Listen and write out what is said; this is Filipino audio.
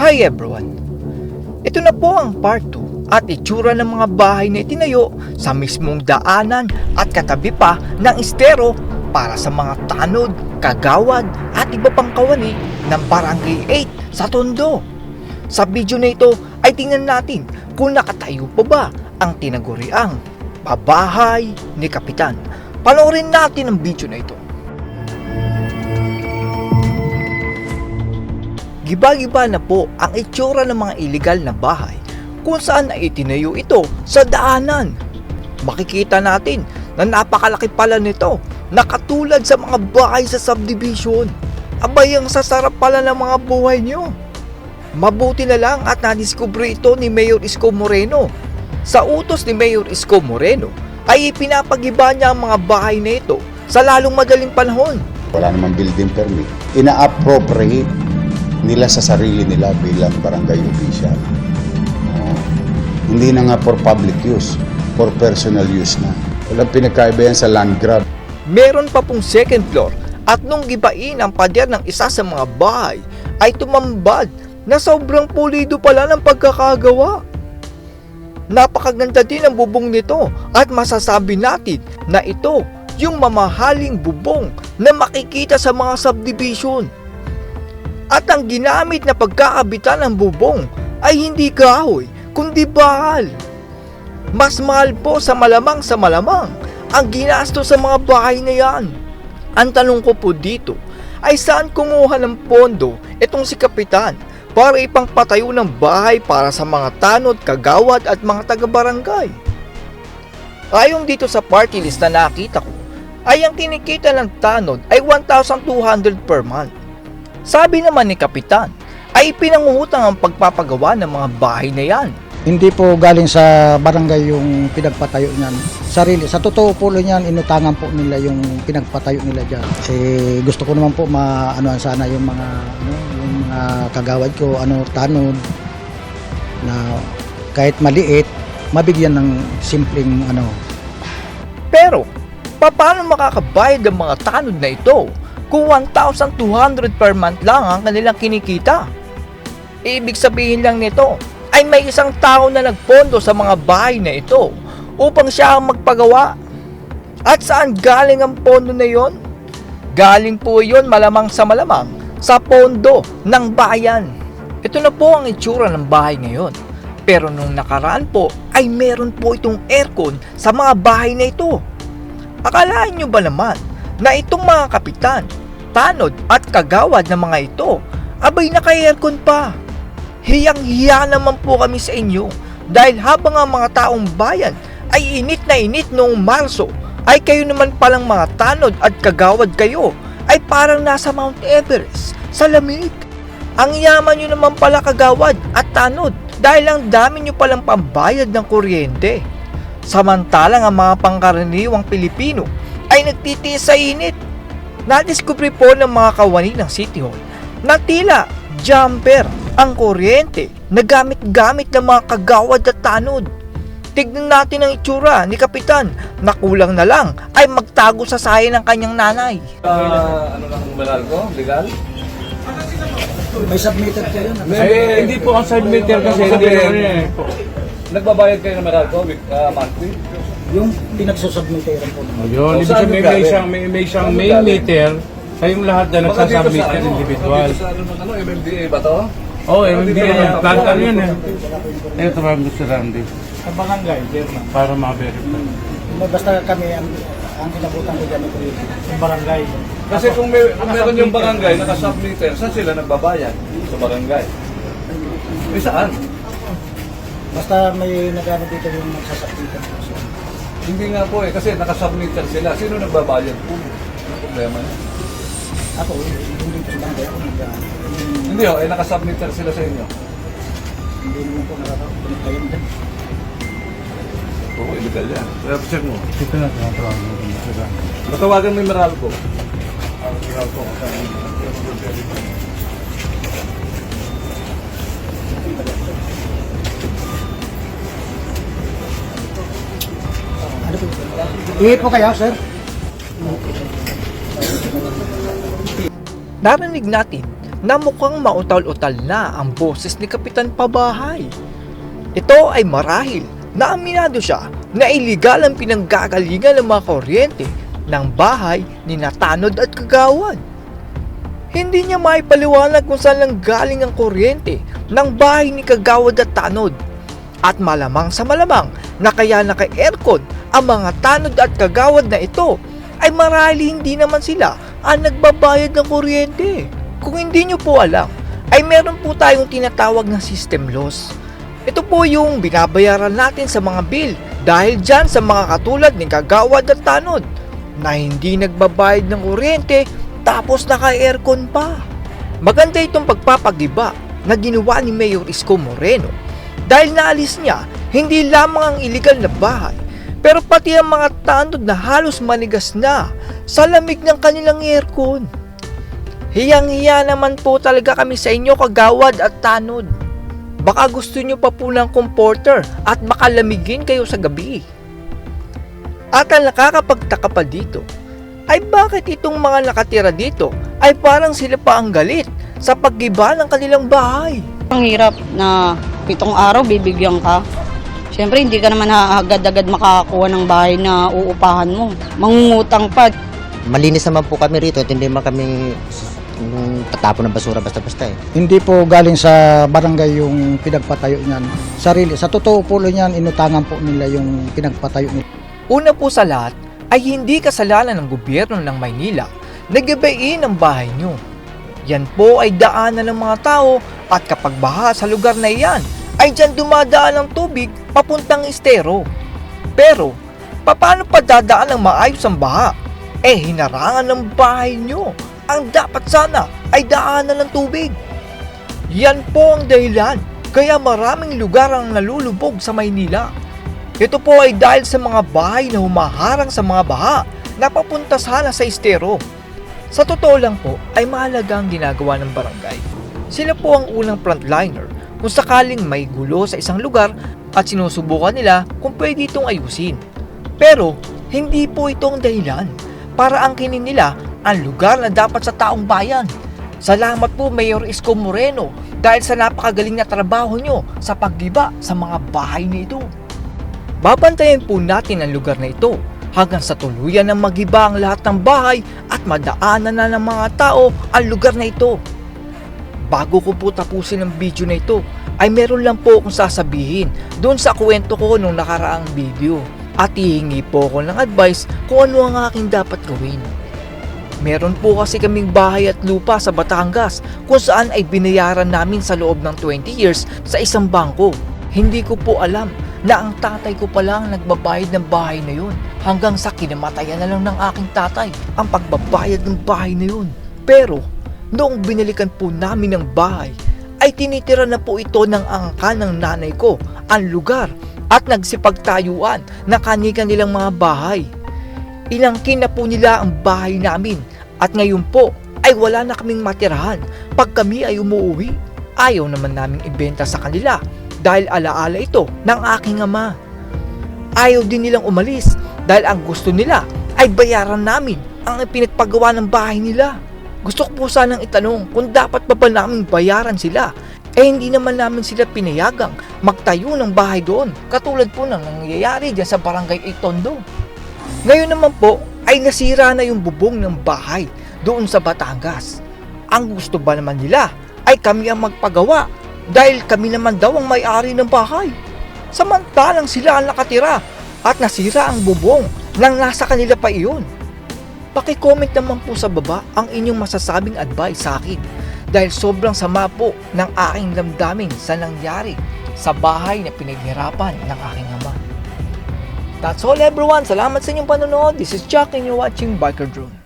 Hi everyone! Ito na po ang part 2 at itsura ng mga bahay na itinayo sa mismong daanan at katabi pa ng estero para sa mga tanod, kagawad at iba pang kawani ng Barangay 8 sa Tondo. Sa video na ito ay tingnan natin kung nakatayo pa ba ang tinaguriang babahay ni Kapitan. Panoorin natin ang video na ito. Giba-giba na po ang itsura ng mga illegal na bahay kung saan ay itinayo ito sa daanan. Makikita natin na napakalaki pala nito na katulad sa mga bahay sa subdivision. Abay ang sasarap pala ng mga buhay nyo. Mabuti na lang at nadiskubre ito ni Mayor Isko Moreno. Sa utos ni Mayor Isko Moreno ay ipinapagiba niya ang mga bahay na ito sa lalong madaling panahon. wala namang building permit, ina-appropriate nila sa sarili nila bilang barangay official. Oo. hindi na nga for public use, for personal use na. Walang pinagkaiba yan sa land grab. Meron pa pong second floor at nung gibain ang pader ng isa sa mga bahay ay tumambad na sobrang pulido pala ng pagkakagawa. Napakaganda din ang bubong nito at masasabi natin na ito yung mamahaling bubong na makikita sa mga subdivision. At ang ginamit na pagkakabitan ng bubong ay hindi kahoy kundi bakal. Mas mahal po sa malamang sa malamang ang ginasto sa mga bahay na yan. Ang tanong ko po dito ay saan kumuha ng pondo itong si Kapitan para ipangpatayo ng bahay para sa mga tanod, kagawad at mga taga-barangay. Ayon dito sa party list na nakita ko, ay ang kinikita ng tanod ay 1,200 per month. Sabi naman ni Kapitan, ay pinangungutang ang pagpapagawa ng mga bahay na yan. Hindi po galing sa barangay yung pinagpatayo niyan. Sarili, sa totoo po niyan, inutangan po nila yung pinagpatayo nila diyan. Eh, gusto ko naman po maano sana yung mga ano, yung mga kagawad ko, ano tanod na kahit maliit, mabigyan ng simpleng ano, Pero, paano makakabayad ang mga tanod na ito kung 1,200 per month lang ang kanilang kinikita? Ibig sabihin lang nito ay may isang tao na nagpondo sa mga bahay na ito upang siya ang magpagawa. At saan galing ang pondo na yon? Galing po yon malamang sa malamang sa pondo ng bayan. Ito na po ang itsura ng bahay ngayon. Pero nung nakaraan po ay meron po itong aircon sa mga bahay na ito. Akalain nyo ba naman na itong mga kapitan, tanod at kagawad ng mga ito abay naka-aircon pa? Hiyang-hiya naman po kami sa inyo dahil habang ang mga taong bayan ay init na init noong Marso ay kayo naman palang mga tanod at kagawad kayo ay parang nasa Mount Everest sa lamig. Ang yaman nyo naman pala kagawad at tanod dahil ang dami nyo palang pambayad ng kuryente. Samantalang ang mga pangkaraniwang Pilipino ay nagtitiis sa init. Nadiskubre po ng mga kawani ng City Hall na tila jumper ang kuryente na gamit-gamit ng mga kagawad at tanod. Tignan natin ang itsura ni Kapitan na kulang na lang ay magtago sa sayo ng kanyang nanay. Ah, ano lang numeral ko? Legal? may submitted kayo na. Eh, hindi po ang meter kasi hindi eh. Nagbabayad kayo ng numeral ko week, ah, monthly? Yung pinagsusubmitteran po. O yun, O, ibig sabihin galing? may isang, may, may main galing? meter, kayong lahat na Baka dito nagsasubmit sa ano? individual. Dito sa ano, ng ano, MMDA ba to? Oo, oh, hindi Dito yan. Plant ano yun eh. Ito ba Mr. Randy? Sa barangay, Chairman. Para ma-verify. Basta kami ang ang kinabutan ko dyan sa barangay. Kasi kung, may, kung meron yung barangay nakasubmitter, saan sila nagbabayad? Sa barangay. Eh saan? Basta may nagano dito yung nagsasubmitter. Hindi nga po eh, kasi nakasubmitter sila. Sino nagbabayad po? Ano problema niya? Ako, hindi po sa barangay ako nag Hindi oh, eh nakasubmitter sila sa inyo. hindi naman po nakakapagpunod kayo dyan. Oo, illegal yan. Kaya check mo. Ito na, tinatawag mo Mr. Randy. Matawagan mo yung meral ko. Ano Ihi po kayo, sir? Narinig natin na mukhang mautal-utal na ang boses ni Kapitan Pabahay. Ito ay marahil na aminado siya na iligal ang pinanggagalingan ng mga kuryente ng bahay ni Natanod at Kagawad. Hindi niya maipaliwanag kung saan lang galing ang kuryente ng bahay ni Kagawad at Tanod. At malamang sa malamang na kaya naka-aircon ang mga Tanod at Kagawad na ito ay marahil hindi naman sila ang nagbabayad ng kuryente. Kung hindi nyo po alam, ay meron po tayong tinatawag na system loss. Ito po yung binabayaran natin sa mga bill dahil dyan sa mga katulad ni Kagawad at Tanod na hindi nagbabayad ng kuryente tapos naka-aircon pa. Maganda itong pagpapagiba na ginawa ni Mayor Isko Moreno dahil naalis niya hindi lamang ang iligal na bahay pero pati ang mga tanod na halos manigas na sa lamig ng kanilang aircon. Hiyang-hiya naman po talaga kami sa inyo kagawad at tanod. Baka gusto nyo pa po ng comforter at baka lamigin kayo sa gabi. At ang nakakapagtaka pa dito ay bakit itong mga nakatira dito ay parang sila pa ang galit sa paggiba ng kanilang bahay. Ang hirap na pitong araw bibigyan ka. Siyempre, hindi ka naman agad-agad makakakuha ng bahay na uupahan mo. Mangungutang pa. malinis naman po kami rito at hindi man kami yung tatapon ng basura basta-basta eh. Hindi po galing sa barangay yung pinagpatayo niyan. Sarili, sa totoo po niyan, inutangan po nila yung pinagpatayo nila. Una po sa lahat ay hindi kasalanan ng gobyerno ng Maynila na gabayin ang bahay nyo. Yan po ay daanan ng mga tao at kapag baha sa lugar na iyan ay dyan dumadaan ang tubig papuntang estero. Pero, paano pa dadaan ang maayos ang baha? Eh hinarangan ng bahay nyo. Ang dapat sana ay daanan ng tubig. Yan po ang dahilan kaya maraming lugar ang nalulubog sa Maynila. Ito po ay dahil sa mga bahay na humaharang sa mga baha na papunta sana sa estero. Sa totoo lang po ay mahalaga ang ginagawa ng barangay. Sila po ang unang frontliner kung sakaling may gulo sa isang lugar at sinusubukan nila kung pwede itong ayusin. Pero hindi po ito ang dahilan para angkinin nila ang lugar na dapat sa taong bayan. Salamat po Mayor Isko Moreno dahil sa napakagaling na trabaho nyo sa paggiba sa mga bahay na ito. Babantayan po natin ang lugar na ito hanggang sa tuluyan ng magiba ang lahat ng bahay at madaanan na ng mga tao ang lugar na ito. Bago ko po tapusin ang video na ito, ay meron lang po akong sasabihin doon sa kwento ko nung nakaraang video at hihingi po ako ng advice kung ano ang aking dapat gawin. Meron po kasi kaming bahay at lupa sa Batangas kung saan ay binayaran namin sa loob ng 20 years sa isang bangko. Hindi ko po alam na ang tatay ko pa lang nagbabayad ng bahay na yun hanggang sa kinamatayan na lang ng aking tatay ang pagbabayad ng bahay na yun. Pero noong binalikan po namin ng bahay ay tinitira na po ito ng angka ng nanay ko ang lugar at nagsipagtayuan na kani-kanilang mga bahay. Inangkin na po nila ang bahay namin at ngayon po ay wala na kaming matirahan pag kami ay umuwi. Ayaw naman naming ibenta sa kanila dahil alaala ito ng aking ama. Ayaw din nilang umalis dahil ang gusto nila ay bayaran namin ang pinagpagawa ng bahay nila. Gusto ko po sanang itanong kung dapat pa ba namin bayaran sila eh hindi naman namin sila pinayagang magtayo ng bahay doon katulad po ng nangyayari dyan sa barangay Itondo. Ngayon naman po ay nasira na yung bubong ng bahay doon sa Batangas. Ang gusto ba naman nila ay kami ang magpagawa dahil kami naman daw ang may-ari ng bahay. Samantalang sila ang nakatira at nasira ang bubong nang nasa kanila pa iyon. Paki-comment naman po sa baba ang inyong masasabing advice sa akin dahil sobrang sama po ng aking damdamin sa nangyari sa bahay na pinaghirapan ng aking ama. That's all everyone. Salamat sa inyong panonood. This is Chuck and you're watching Biker Drone.